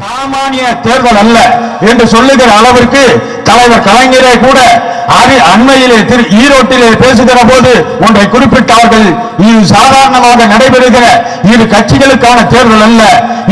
சாமானிய தேர்தல் அல்ல என்று சொல்லுகிற அளவிற்கு தலைவர் கலைஞரே கூட அண்மையிலே திரு ஈரோட்டிலே பேசுகிற போது ஒன்றை குறிப்பிட்டார்கள். இது சாதாரணமாக நடைபெறுகிற இரு கட்சிகளுக்கான தேர்தல் அல்ல.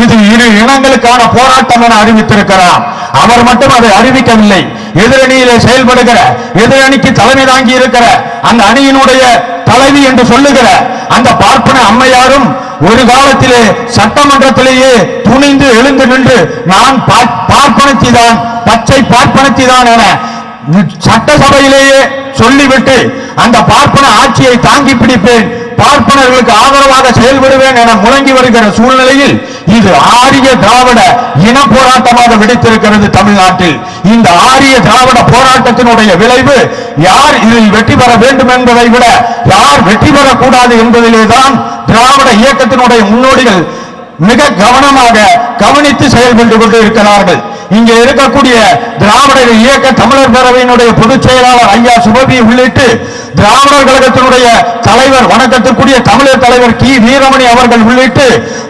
இது இரு இனங்களுக்கான போராட்டம் என அறிவித்திருக்கிறார். அவர் மட்டும் அதை அறிவிக்கவில்லை. எதிரணியிலே செயல்படுகிற எதிரணிக்கு தலைமை தாங்கி இருக்கிற அந்த அணியினுடைய தலைவி என்று சொல்லுகிற அந்த பார்ப்பன அம்மையாரும் ஒரு காலத்திலே சட்டமன்றத்திலேயே துணிந்து எழுந்து நின்று நான் பா- பார்ப்பனத்தி தான் பச்சை பார்ப்பனத்தி தான் என சட்டசபையிலேயே சொல்லிவிட்டு அந்த பார்ப்பன ஆட்சியை தாங்கி பிடிப்பேன். பார்ப்பனர்களுக்கு ஆதரவாக செயல்படுவேன் என முழங்கி வருகிற சூழ்நிலையில் இது ஆரிய திராவிட இன போராட்டமாக வெடித்திருக்கிறது தமிழ்நாட்டில். இந்த ஆரிய திராவிட போராட்டத்தினுடைய விளைவு யார் இதில் வெற்றி பெற வேண்டும் என்பதை விட யார் வெற்றி பெறக்கூடாது என்பதிலே தான் திராவிட இயக்கத்தினுடைய முன்னோடிகள் மிக கவனமாக கவனித்து செயல்பட்டு கொண்டு இருக்கிறார்கள். இங்கே இருக்கக்கூடிய திராவிடர் இயக்க தமிழர் பேரவையினுடைய பொதுச் செயலாளர் ஐயா சுபபி உள்ளிட்டு திராவிடர் கழகத்தினுடைய தலைவர் வணக்கத்திற்குரிய தமிழர் தலைவர் கி. வீரமணி அவர்கள் உள்ளிட்டு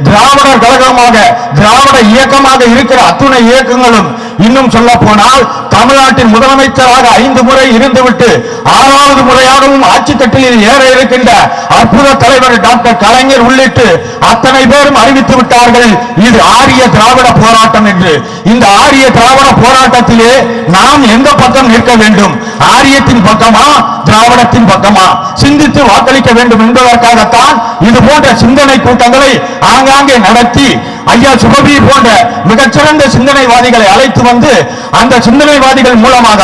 திராவிடர் கழகமாக திராவிட இயக்கமாக இருக்கிற அத்துணை இயக்கங்களும் இன்னும் சொல்ல போனால் தமிழ்நாட்டின் முதலமைச்சராக ஐந்து முறை இருந்துவிட்டு ஆறாவது முறையாகவும் ஆட்சி கட்டிலில் ஏற இருக்கின்ற அற்புத தலைவர் டாக்டர் கலைஞர் உள்ளிட்டு அத்தனை பேரும் அறிவித்து விட்டார்கள் இது ஆரிய திராவிட போராட்டம் என்று. இந்த ஆரிய திராவிட போராட்டத்திலே நாம் எந்த பக்கம் நிற்க வேண்டும்? ஆரியத்தின் பக்கமா திராவிடத்தின் பக்கமா சிந்தித்து வாக்களிக்க வேண்டும் என்பதற்காகத்தான் இது போன்ற சிந்தனை கூட்டங்களை ஆங்காங்கே நடத்தி ஐயா சுபவி போன்ற மிகச்சிறந்த சிந்தனைவாதிகளை அழைத்து வந்து அந்த சிந்தனைவாதிகள் மூலமாக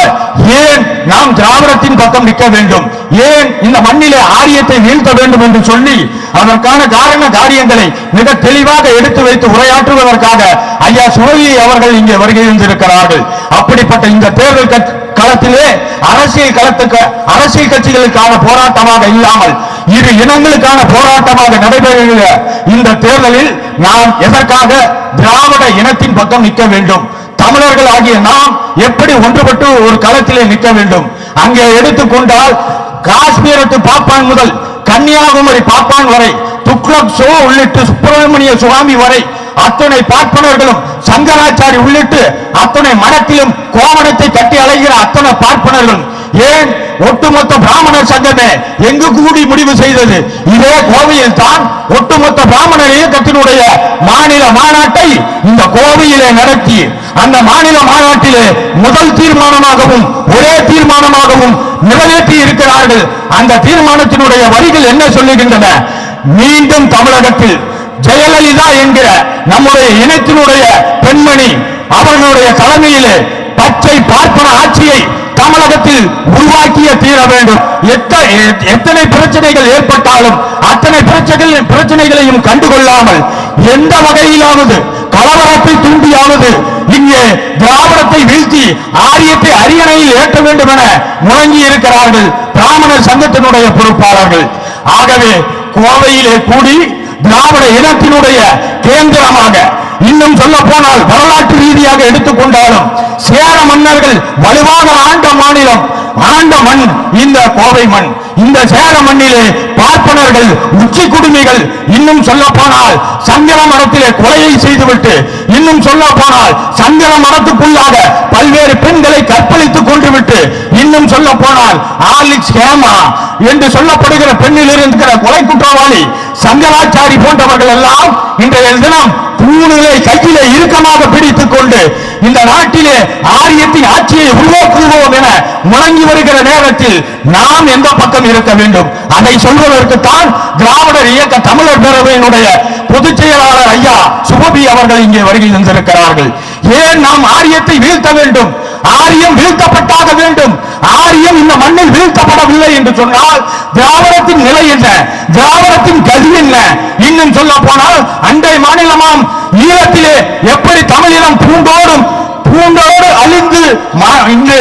ஏன் நாம் திராவிடத்தின் பக்கம் நிற்க வேண்டும்? ஏன் இந்த மண்ணிலே ஆரியத்தை வீழ்த்த வேண்டும் என்று சொல்லி அதற்கான காரண காரியங்களை மிக தெளிவாக எடுத்து வைத்து உரையாற்றுவதற்காக ஐயா சுரவி அவர்கள் இங்கே வருகை இருந்திருக்கிறார்கள் அப்படிப்பட்ட இந்த தேர்தல் களத்திலே அரசியல் களத்துக்கு அரசியல் கட்சிகளுக்கான போராட்டமாக இல்லாமல் இரு இனங்களுக்கான போராட்டமாக நடைபெறுகிற இந்த தேர்தலில் நாம் எதற்காக திராவிட இனத்தின் பக்கம் நிற்க வேண்டும்? தமிழர்கள் ஆகிய நாம் எப்படி ஒன்றுபட்டு ஒரு களத்திலே நிற்க வேண்டும்? அங்கே எடுத்துக்கொண்டால் காஷ்மீரத்து பாப்பான் முதல் கன்னியாகுமரி பாப்பான் வரை துக்ளக் சோ உள்ளிட்டு சுப்பிரமணிய சுவாமி வரை அத்தனை பார்ப்பனர்களும் சங்கராச்சாரி உள்ளிட்டு அத்தனை மனத்திலும் கோவணத்தை கட்டி அலைகிற அத்தனை பார்ப்பனர்களும் ஏன் ஒட்டுமொத்த பிராமணர் சங்கமே எங்கு கூடி முடிவு செய்தது? இதே கோவையில் தான் ஒட்டுமொத்த பிராமண இயக்கத்தினுடைய மாநில மாநாட்டை இந்த கோவையிலே நடத்தி அந்த மாநில மாநாட்டிலே முதல் தீர்மானமாகவும் ஒரே தீர்மானமாகவும் நிறைவேற்றி இருக்கிறார்கள். அந்த தீர்மானத்தினுடைய வரிகள் என்ன சொல்லுகின்றன? மீண்டும் தமிழகத்தில் ஜெயலலிதா என்கிற நம்முடைய இனத்தினுடைய பெண்மணி அவர்களுடைய தலைமையிலே பச்சை பார்ப்பன ஆட்சியை தமிழகத்தில் உருவாக்கிய தீர வேண்டும். எத்தனை பிரச்சனைகள் ஏற்பட்டாலும் அத்தனை பிரச்சனைகள் பிரச்சனைகளையும் கண்டுகொள்ளாமல் எந்த வகையிலாவது கலவரத்தை தூண்டியாவது இங்கே திராவிடத்தை வீழ்த்தி ஆரியத்தை அரியணையில் ஏற்ற வேண்டும் என முழங்கி இருக்கிறார்கள் பிராமணர் சங்கத்தினுடைய பொறுப்பாளர்கள். ஆகவே கோவையிலே கூடி திராவிட இனத்தினுடைய கேந்திரமாக இன்னும் சொல்ல போனால் வரலாற்று ரீதியாக எடுத்துக்கொண்டாலும் சேர மன்னர்கள் வலுவாக ஆண்ட மாநிலம் ஆண்ட மண் இந்த கோவை மண். இந்த சேர மண்ணிலே பார்ப்பனர்கள் உச்சி குடுமிகள் இன்னும் சொல்ல போனால் சங்கர மரத்திலே கொலையை செய்துவிட்டு இன்னும் சொல்ல போனால் சங்கர மரத்துக்குள்ளாக பல்வேறு பெண்களை கற்பழித்துக் கொன்றுவிட்டு இன்னும் சொல்ல போனால் ஆலிக்ஸ் ஹேமா என்று சொல்லப்படுகிற பெண்ணில் இருக்கிற கொலை குற்றவாளி சங்கராச்சாரி போன்றவர்கள் எல்லாம் இன்றைய தினம் தூணிலே கையிலே இறுக்கமாக பிடித்துக் கொண்டு இந்த நாட்டிலே ஆரியத்தின் ஆட்சியை உருவாக்குவோம் என முழங்கி வருகிற நேரத்தில் நாம் எந்த பக்கம் இருக்க வேண்டும்? அதை சொல்வதற்குத்தான் திராவிடர் இயக்க தமிழர் பேரவையினுடைய பொதுச் செயலாளர் ஐயா சுபபி அவர்கள் இங்கே வருகை தந்திருக்கிறார்கள். ஏன் நாம் ஆரியத்தை வீழ்த்த வேண்டும்? ஆரியம் வீழ்த்தப்பட்டாக வேண்டும். ஆரியம் இந்த மண்ணில் வீழ்த்தப்படவில்லை என்று சொன்னால் திராவிடத்தின் நிலை என்ன? திராவிடத்தின் கதி என்ன? இன்னும் சொல்ல போனால் அண்டை மாநிலமாம் ஈழத்திலே எப்படி தமிழினம் பூண்டோடும் பூண்டோடு அழிந்து மா- இங்கு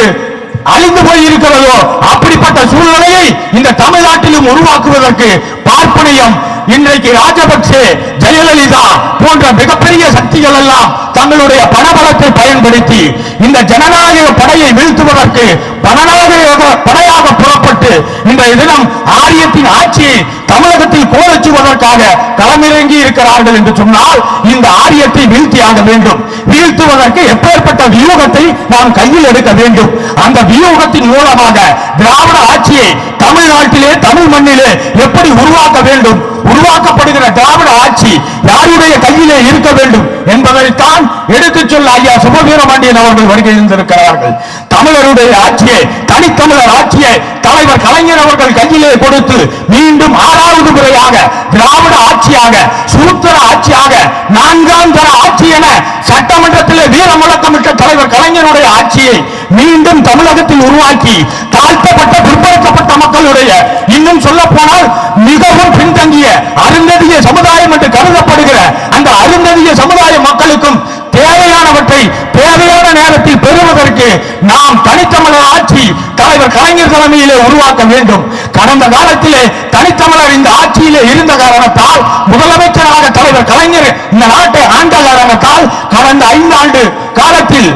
அழிந்து போய் இருக்கிறதோ அப்படிப்பட்ட சூழ்நிலையை இந்த தமிழ்நாட்டிலும் உருவாக்குவதற்கு பார்ப்பனியம் இன்றைக்கு ராஜபக்சே ஜெயலலிதா போன்ற மிகப்பெரிய சக்திகள் எல்லாம் தங்களுடைய பணபலத்தை பயன்படுத்தி இந்த ஜனநாயக படையை வீழ்த்துவதற்கு பணநாயக படையாக புறப்பட்டு இன்றைய தினம் ஆரியத்தின் ஆட்சியை தமிழகத்தில் கோலச்சுவதற்காக களமிறங்கி இருக்கிறார்கள் என்று சொன்னால் இந்த ஆரியத்தை வீழ்த்தியாக வேண்டும். வீழ்த்துவதற்கு எப்பேற்பட்ட வியூகத்தை நாம் கையில் எடுக்க வேண்டும். அந்த வியூகத்தின் மூலமாக திராவிட ஆட்சியை தமிழ்நாட்டிலே தமிழ் மண்ணிலே எப்படி உருவாக்க வேண்டும்? உருவாக்கப்படுகிற திராவிட ஆட்சி யாருடைய கையிலே இருக்க வேண்டும் என்பதைத்தான் எடுத்துச் சொல்ல ஐயா சுபவீரபாண்டியன் அவர்கள் வருகை இருந்திருக்கிறார்கள் தமிழருடைய ஆட்சியை தனித்தமிழர் ஆட்சியை தலைவர் கலைஞர் அவர்கள் கையிலே கொடுத்து மீண்டும் ஆறாவது முறையாக திராவிட ஆட்சியாக சூத்திர ஆட்சியாக நான்காம் தர ஆட்சி என சட்டமன்றத்தில் வீர முழக்கமிட்ட தலைவர் கலைஞருடைய ஆட்சியை மீண்டும் தமிழகத்தில் உருவாக்கி தாழ்த்தப்பட்ட பிற்படுத்தப்பட்ட மக்களுடைய இன்னும் சொல்ல போனால் மிகவும் பின்தங்கிய அருந்ததிய சமுதாயம் என்று கருதப்படுகிற அந்த அருந்ததிய சமுதாய மக்களுக்கும் தேவையானவற்றை தேவையான நேரத்தில் பெறுவதற்கு நாம் தனித்தமிழர் ஆட்சி தலைவர் கலைஞர் தலைமையிலே உருவாக்க வேண்டும். கடந்த காலத்திலே தனித்தமிழர் இந்த ஆட்சியிலே இருந்த காரணத்தால் முதலமைச்சராக தலைவர் கலைஞர் இந்த நாட்டை ஆண்ட காரணத்தால் கடந்த ஐந்தாண்டு காலத்தில்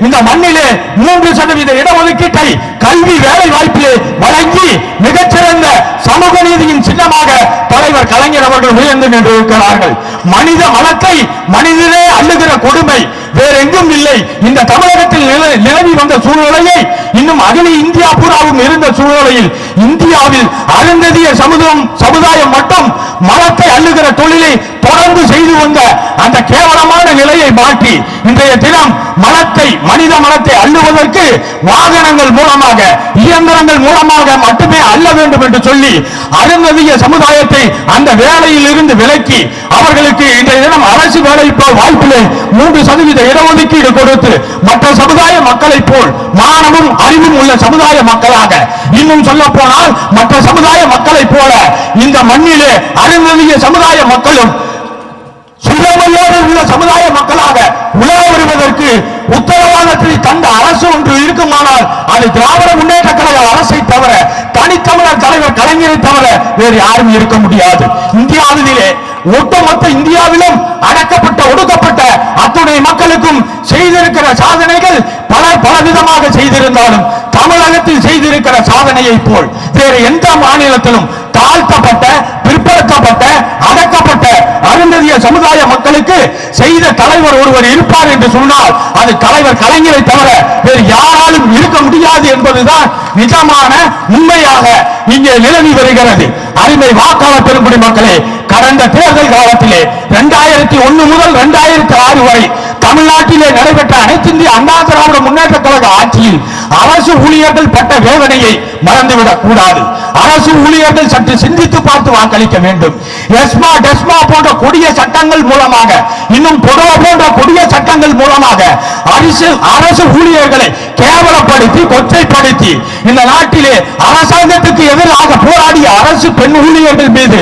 இந்த மண்ணிலே மூன்று சதவீத இடஒதுக்கீட்டை கல்வி வேலை வாய்ப்பிலே வழங்கி மிகச்சிறந்த சமூக நீதியின் சின்னமாக தலைவர் கலைஞர் அவர்கள் உயர்ந்து நின்றிருக்கிறார்கள் மனித மனத்தை மனிதனே அள்ளுகிற கொடுமை வேற எங்கும் இல்லை. இந்த தமிழகத்தில் நில- நிலவி வந்த சூழ்நிலையை இன்னும் அகில இந்தியா பூராவும் இருந்த சூழ்நிலையில் இந்தியாவில் அருந்ததிய சமுதாயம் சமுதாயம் மட்டும் மனத்தை அள்ளுகிற தொழிலை வந்த அந்த கேவலமான நிலையை மாற்றி இன்றைய தினம் மனத்தை மனித மனத்தை அள்ளுவதற்கு வாகனங்கள் மூலமாக இயந்திரங்கள் மூலமாக மட்டுமே அள்ள வேண்டும் என்று சொல்லி அருந்ததிய சமுதாயத்தை அந்த வேலையில் இருந்து விலக்கி அவர்களுக்கு இன்றைய தினம் அரசு வேலை வாய்ப்பிலே மூன்று சதவீத இடஒதுக்கீடு கொடுத்து மற்ற சமுதாய மக்களை போல் மானமும் அறிவும் உள்ள சமுதாய மக்களாக இன்னும் சொல்ல போனால் மற்ற சமுதாய மக்களை போல இந்த மண்ணிலே அருந்ததிய சமுதாய மக்களும் சுயமரியாதை உள்ள சமுதாய மக்களாக உலக வருவதற்கு உத்தரவாதத்தை தந்த அரசு ஒன்று இருக்குமானால் அது திராவிட முன்னேற்ற கழக அரசை தவிர தனித்தமிழர் தலைவர் கலைஞரை தவிர வேறு யாரும் இருக்க முடியாது. இந்தியாவிலே ஒட்டுமொத்த இந்தியாவிலும் அடக்கப்பட்ட ஒடுக்கப்பட்ட அத்துணை மக்களுக்கும் செய்திருக்கிற சாதனைகள் பல பலவிதமாக செய்திருந்தாலும் தமிழகத்தில் செய்திருக்கிற சாதனையை போல் வேறு எந்த மாநிலத்திலும் தாழ்த்தப்பட்ட பிற்படுத்தப்பட்ட அடக்கப்பட்ட அருந்ததிய சமுதாய மக்களுக்கு செய்த தலைவர் ஒருவர் இருப்பார் என்று சொன்னால் அது தலைவர் கலைஞரை தவிர வேறு யாராலும் இருக்க முடியாது என்பதுதான் நிஜமான உண்மையாக இங்கே நிலவி வருகிறது. அருமை வாக்காளர் பெரும்படி மக்களே கடந்த தேர்தல் காலத்திலே இரண்டாயிரத்தி ஒன்னு முதல் இரண்டாயிரத்தி ஆறு வரை தமிழ்நாட்டிலே நடைபெற்ற அனைத்து இந்திய அண்ணா திராவிட முன்னேற்ற கழக ஆட்சியில் அரசு ஊழியர்கள் பட்ட வேதனையை மறந்துவிடக் கூடாது. அரசு ஊழியர்கள் சற்று சிந்தித்து பார்த்து வாக்களிக்க வேண்டும். எஸ்மா டெஸ்மா போன்ற கொடிய சட்டங்கள் மூலமாக இன்னும் பொதுவா போன்ற கொடிய சட்டங்கள் மூலமாக அரசு அரசு ஊழியர்களை கேவலப்படுத்தி கொச்சைப்படுத்தி இந்த நாட்டிலே அரசாங்கத்துக்கு எதிராக போராடிய அரசு பெண் ஊழியர்கள் மீது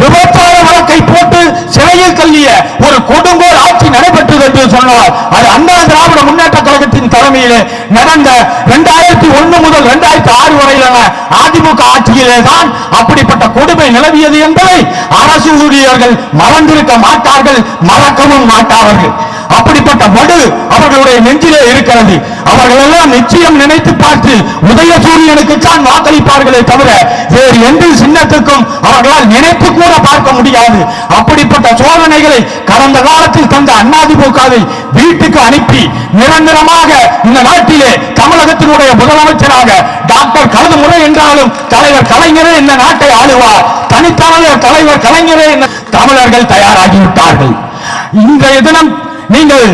விபச்சார வழக்கை போட்டு சிறையில் தள்ளிய ஒரு கொடுங்கோல் ஆட்சி நடைபெற்றது என்று சொன்னால் அது அண்ணா திராவிட முன்னேற்ற கழகத்தின் தலைமையிலே நடந்த இரண்டாயிரத்தி ஒன்னு முதல் இரண்டாயிரத்தி ஆறு வரையிலான அதிமுக ஆட்சியிலே தான் அப்படிப்பட்ட கொடுமை நிலவியது என்பதை அரசு ஊழியர்கள் மறந்திருக்க மாட்டார்கள் மறக்கவும் மாட்டார்கள். அப்படிப்பட்ட வடு அவர்களுடைய நெஞ்சிலே இருக்கிறது. அவர்கள் எல்லாம் நிச்சயம் நினைத்து பார்த்து உதயசூரியனுக்கு தான் வாக்களிப்பார்களே தவிர வேறு எந்த சின்னத்துக்கும் அவர்களால் நினைத்து கூட பார்க்க முடியாது. அப்படிப்பட்ட சோதனைகளை கடந்த காலத்தில் தந்த அண்ணாதிமுகவை வீட்டுக்கு அனுப்பி நிரந்தரமாக இந்த நாட்டிலே தமிழகத்தினுடைய முதலமைச்சராக டாக்டர் கலந்து முறை என்றாலும் தலைவர் கலைஞரே இந்த நாட்டை ஆளுவார். தனித்தமிழர் தலைவர் கலைஞரே தமிழர்கள் தயாராகிவிட்டார்கள். இன்றைய தினம் நீங்கள்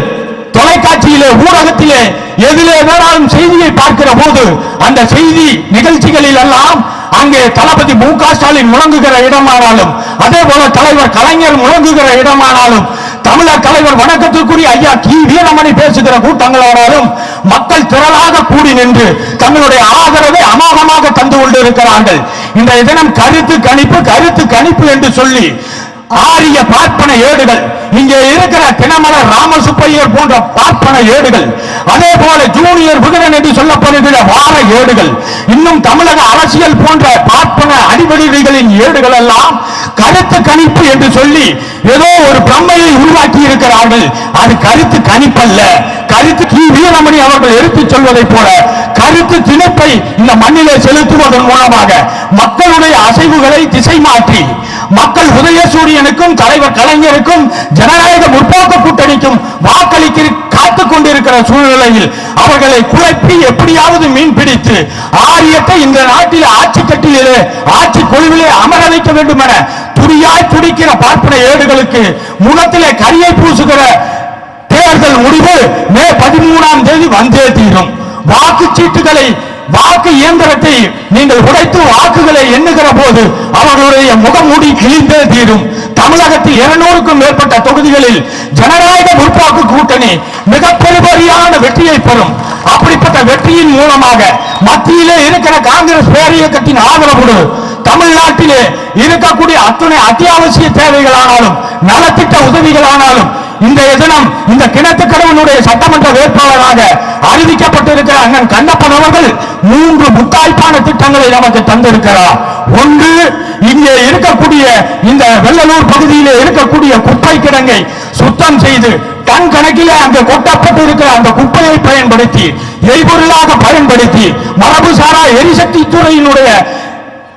தொலைக்காட்சியிலே ஊடகத்திலே எதிலே வேணாலும் செய்தியை பார்க்கிற போது அந்த செய்தி நிகழ்ச்சிகளில் எல்லாம் அங்கே தளபதி மு க ஸ்டாலின் முழங்குகிற இடமானாலும் அதே போல தலைவர் கலைஞர் முழங்குகிற இடமானாலும் தமிழர் தலைவர் வணக்கத்திற்குரிய ஐயா கி வீரமணி பேசுகிற கூட்டங்களானாலும் மக்கள் திரளாக கூடி நின்று தங்களுடைய ஆதரவை அமோகமாக தந்து கொண்டிருக்கிறார்கள். இன்றைய தினம் கருத்து கணிப்பு கருத்து கணிப்பு என்று சொல்லி ஆரிய பார்ப்பன ஏடுகள். இங்கே இருக்கிற தினமலர் ராமசுப்பையர் போன்ற பார்ப்பன ஏடுகள். அதே போல ஜூனியர் விகடன் என்று சொல்லப்படுகிற வார ஏடுகள். இன்னும் தமிழக அரசியல் போன்ற பார்ப்பன அடிவடிகளின் ஏடுகள் எல்லாம் கருத்து கணிப்பு என்று சொல்லி ஏதோ ஒரு பிரம்மையை உருவாக்கி இருக்கிறார்கள் அது கருத்து கணிப்பல்ல. கருத்து கி. வீரமணி அவர்கள் எடுத்துச் சொல்வதைப் போல கருத்து திணிப்பை இந்த மண்ணிலே செலுத்துவதன் மூலமாக மக்களுடைய அசைவுகளை திசை மாற்றி மக்கள் உதயசூரியனுக்கும் தலைவர் கலைஞருக்கும் ஜனநாயக முற்போக்கு கூட்டணிக்கும் வாக்களிக்க காத்துக் கொண்டிருக்கிற சூழ்நிலையில் அவர்களை குழப்பி எப்படியாவது மீன் பிடித்து ஆரியத்தை இந்த நாட்டில் ஆட்சி கட்டியிலே ஆட்சி குழுவிலே அமர வைக்க வேண்டும் என துடியாய் துடிக்கிற பார்ப்பன ஏடுகளுக்கு முகத்திலே கரியை பூசுகிற தேர்தல் முடிவு மே பதிமூணாம் தேதி வந்தே தீரும். வாக்குச்சீட்டுகளை வாக்கு இயந்திரத்தை நீங்கள் உடைத்து வாக்குகளை எண்ணுகிற போது அவர்களுடைய முகமூடி கிழிந்தே தீரும். தமிழகத்தில் இருநூறுக்கும் மேற்பட்ட தொகுதிகளில் ஜனநாயக முற்போக்கு கூட்டணி மிக பெருபரியான வெற்றியை பெறும். அப்படிப்பட்ட வெற்றியின் மூலமாக மத்தியிலே இருக்கிற காங்கிரஸ் பேரியக்கத்தின் ஆதரவோடு தமிழ்நாட்டிலே இருக்கக்கூடிய அத்துணை அத்தியாவசிய தேவைகளானாலும் நலத்திட்ட உதவிகளானாலும் இன்றைய தினம் இந்த கிணத்து கடவுளுடைய சட்டமன்ற வேட்பாளராக அறிவிக்கப்பட்டிருக்கிற அண்ணன் கண்ணப்பன் அவர்கள் மூன்று முத்தாய்ப்பான திட்டங்களை நமக்கு தந்திருக்கிறார். ஒன்று இங்கே இருக்கக்கூடிய இந்த வெள்ளலூர் பகுதியிலே இருக்கக்கூடிய குப்பை கிடங்கை சுத்தம் செய்து டன் கணக்கிலே அங்கே கொட்டப்பட்டு இருக்கிற அந்த குப்பையை பயன்படுத்தி எரிபொருளாக பயன்படுத்தி மரபுசாரா எரிசக்தி துறையினுடைய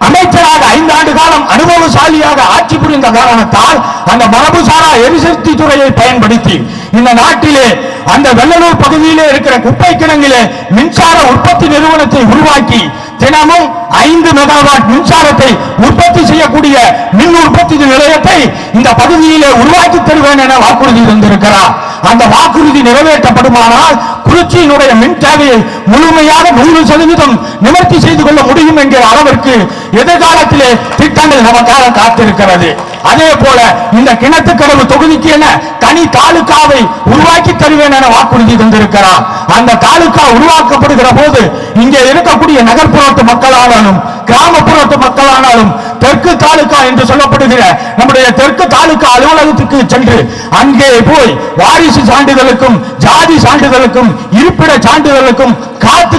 அமைச்சராக ஐந்து ஆண்டு காலம் அனுபவசாலியாக ஆட்சி புரிந்த காரணத்தால் அந்த மரபுசாரா எரிசக்தி துறையை பயன்படுத்தி இந்த நாட்டிலே அந்த வெள்ளலூர் பகுதியிலே இருக்கிற குப்பை கிடங்கிலே மின்சார உற்பத்தி நிறுவனத்தை உருவாக்கி தினமும் ஐந்து மெகாவாட் மின்சாரத்தை உற்பத்தி செய்யக்கூடிய மின் உற்பத்தி நிலையத்தை இந்த பகுதியிலே உருவாக்கி தருவேன் என வாக்குறுதி தந்திருக்கிறார். அந்த வாக்குறுதி நிறைவேற்றப்படுமானால் குறிச்சியினுடைய மின் தேவையை முழுமையாக நூறு சதவீதம் நிவர்த்தி செய்து கொள்ள முடியும் என்கிற அளவிற்கு எதிர்காலத்திலே திட்டங்கள் நமக்காக காத்திருக்கிறது. அதே போல இந்த கிணத்துக்கடவு தொகுதிக்கு என தனி தாலுகாவை உருவாக்கி தருவேன் என வாக்குறுதி தந்திருக்கிறார். அந்த தாலுகா உருவாக்கப்படுகிற போது இங்கே இருக்கக்கூடிய நகர்ப்புறத்து மக்களானாலும் கிராமப்புறத்து மக்களானாலும் தெற்கு தாலுகா என்று சொல்லப்படுகிற நம்முடைய தெற்கு தாலுகா அலுவலகத்துக்கு சென்று அங்கே போய் வாரிசு சான்றிதழுக்கும் ஜாதி சான்றிதழுக்கும் இருப்பிட சான்றிதழுக்கும்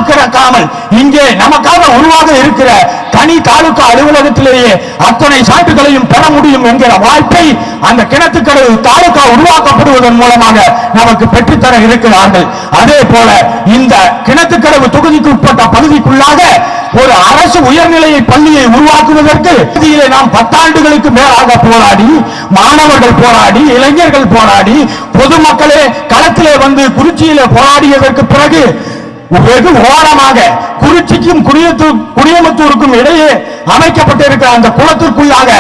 கிடக்காமல் இங்கே நமக்காக உருவாக இருக்கிற தனி தாலுகா அலுவலகத்திலேயே அத்தனை சான்றுகளையும் பெற முடியும் என்கிற வாய்ப்பை அந்த கிணத்துக்கடவு தாலுகா உருவாக்கப்படுவதன் மூலமாக நமக்கு பெற்றுத்தர இருக்கிறார்கள். அதே போல இந்த கிணத்துக்கடவு தொகுதிக்கு உட்பட்ட பகுதிக்குள்ளாக ஒரு அரசு உயர்நிலை பள்ளியை உருவாக்குவதற்கு நாம் பத்தாண்டுகளுக்கு மேலாக போராடி மாணவர்கள் போராடி இளைஞர்கள் போராடி பொதுமக்களே களத்திலே வந்து குறிச்சியிலே போராடியதற்கு பிறகு வெகு ஓரமாக குறிச்சிக்கும் குடியத்தூர் குடியமத்தூருக்கும் இடையே அமைக்கப்பட்டிருக்கிற அந்த குளத்திற்குள்ளாக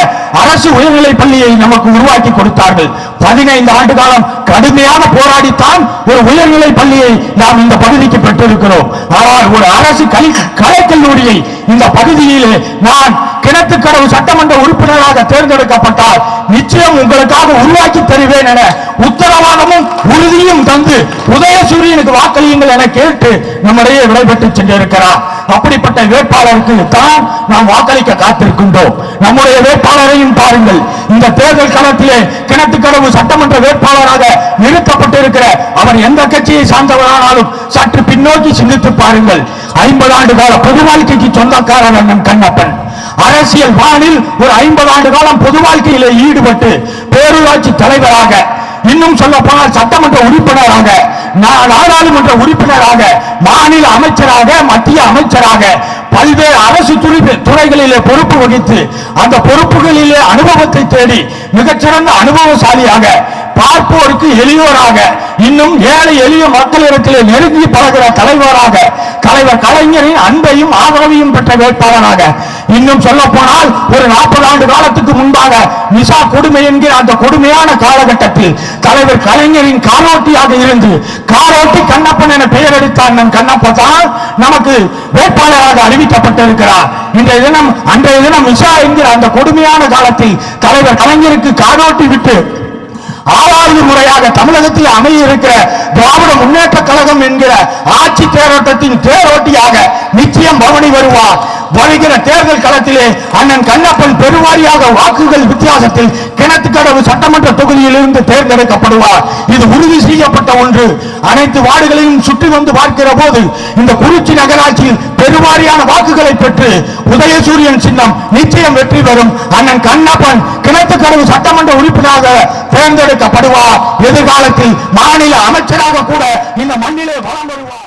அரசு உயர்நிலை பள்ளியை நமக்கு உருவாக்கி கொடுத்தார்கள். பதினைந்து ஆண்டு காலம் கடுமையாக போராடித்தான் ஒரு உயர்நிலை பள்ளியை நாம் இந்த பகுதிக்கு பெற்றிருக்கிறோம். ஆனால் ஒரு அரசு கலை கலைக்கல்லூரியை இந்த பகுதியிலே நான் கிணத்துக்கடவு சட்டமன்ற உறுப்பினராக தேர்ந்தெடுக்கப்பட்டால் நிச்சயம் உங்களுக்காக உருவாக்கி தருவேன் என உத்தரவாதமும் உறுதியும் தந்து உதயசூரியனுக்கு வாக்களியுங்கள் என கேட்டு நம்முடைய விடைபெற்று சென்றிருக்கிறார். அப்படிப்பட்ட வேட்பாளருக்கு தான் நாம் வாக்களிக்க காத்திருக்கின்றோம். நம்முடைய வேட்பாளரையும் பாருங்கள். இந்த தேர்தல் களத்திலே கிணத்துக்கடவு சட்டமன்ற வேட்பாளராக நிறுத்தப்பட்டிருக்கிற அவர் எந்த கட்சியை சார்ந்தவரானாலும் சற்று பின்னோக்கி சிந்தித்து பாருங்கள். ஐம்பது ஆண்டு கால பொது வாழ்க்கைக்கு சொந்தக்காரர் அண்ணன் கண்ணப்பன். அரசியல் வானில் ஒரு ஐம்பது ஆண்டு காலம் பொது வாழ்க்கையிலே ஈடுபட்டு பேரூராட்சி தலைவராக இன்னும் சொல்ல போனால் சட்டமன்ற உறுப்பினராக நா- நாடாளுமன்ற உறுப்பினராக மாநில அமைச்சராக மத்திய அமைச்சராக பல்வேறு அரசு துறைகளிலே பொறுப்பு வகித்து அந்த பொறுப்புகளிலே அனுபவத்தை தேடி மிகச்சிறந்த அனுபவசாலியாக பார்ப்போருக்கு எளியோராக இன்னும் ஏழை எளிய மக்களிடத்திலே நெருங்கி பழகிற தலைவராக தலைவர் கலைஞரின் அன்பையும் ஆதரவையும் பெற்ற வேட்பாளராக இன்னும் சொல்ல போனால் ஒரு நாற்பது ஆண்டு காலத்துக்கு முன்பாக நிசா கொடுமை என்கிற அந்த கொடுமையான காலகட்டத்தில் தலைவர் கலைஞரின் காரோட்டியாக இருந்து காரோட்டி கண்ணப்பன் என பெயர் எடுத்தார் நம் கண்ணப்பன் தான் நமக்கு வேட்பாளராக அறிவிக்கப்பட்டிருக்கிறார். இன்றைய தினம் அன்றைய தினம் நிஷா என்கிற அந்த கொடுமையான காலத்தில் தலைவர் கலைஞருக்கு காரோட்டி விட்டு ஆறாவது முறையாக தமிழகத்தில் அமைய இருக்கிற திராவிட முன்னேற்ற கழகம் என்கிற ஆட்சி தேரோட்டத்தின் தேரோட்டியாக நிச்சயம் பவனி வருவார். வருகிற தேர்தல் களத்திலே அண்ணன் கண்ணப்பன் பெருவாரியாக வாக்குகள் வித்தியாசத்தில் கிணத்துக்கடவு சட்டமன்ற தொகுதியில் இருந்து தேர்ந்தெடுக்கப்படுவார். இது உறுதி செய்யப்பட்ட ஒன்று. அனைத்து வார்டுகளையும் சுற்றி வந்து பார்க்கிற போது இந்த குறிச்சி நகராட்சியில் பெருவாரியான வாக்குகளை பெற்று உதயசூரியன் சின்னம் நிச்சயம் வெற்றி பெறும். அண்ணன் கண்ணப்பன் கிணத்துக்கடவு சட்டமன்ற உறுப்பினராக தேர்ந்தெடுக்கப்படுவார். எதிர்காலத்தில் மாநில அமைச்சராக கூட இந்த மண்ணிலே வளம் வருவார்.